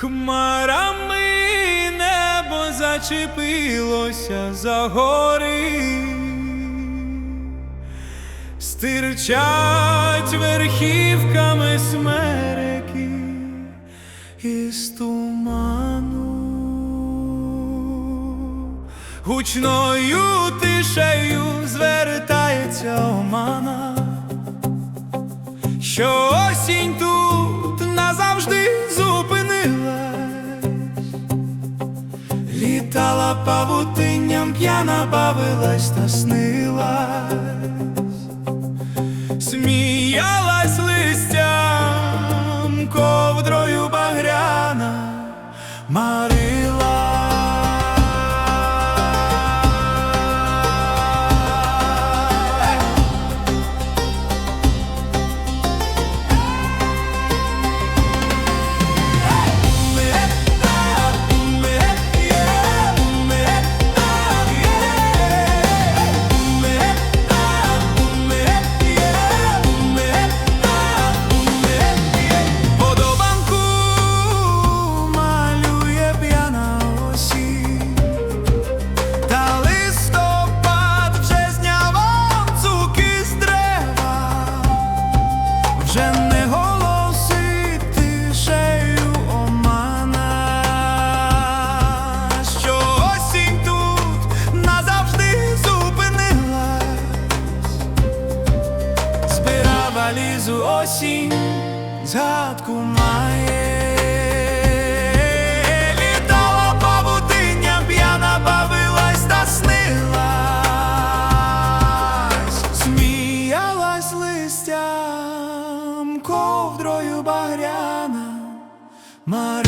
Хмарами небо зачепилося за гори, стирчать верхівками смереки із туману, гучною тишею звертається омана що осінь павутинням, п'яна бавилась та снилась, сміялась листям, ковдрою багряна вже не голосить тишею омана, що осінь тут назавжди зупинилась, збира валізу осінь, згадку має. Mar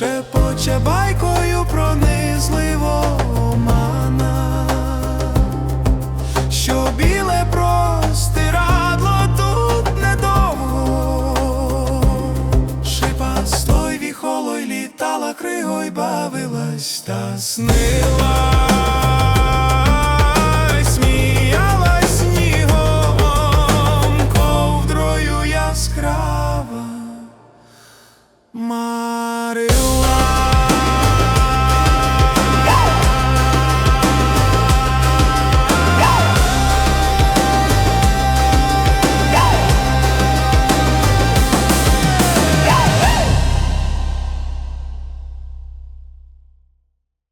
шепоче байкою пронизливо омана, що біле простирадло тут недовго, шипа стой віхолой літала, кригой бавилась та снила. Сміялась снігом, ковдрою яскраво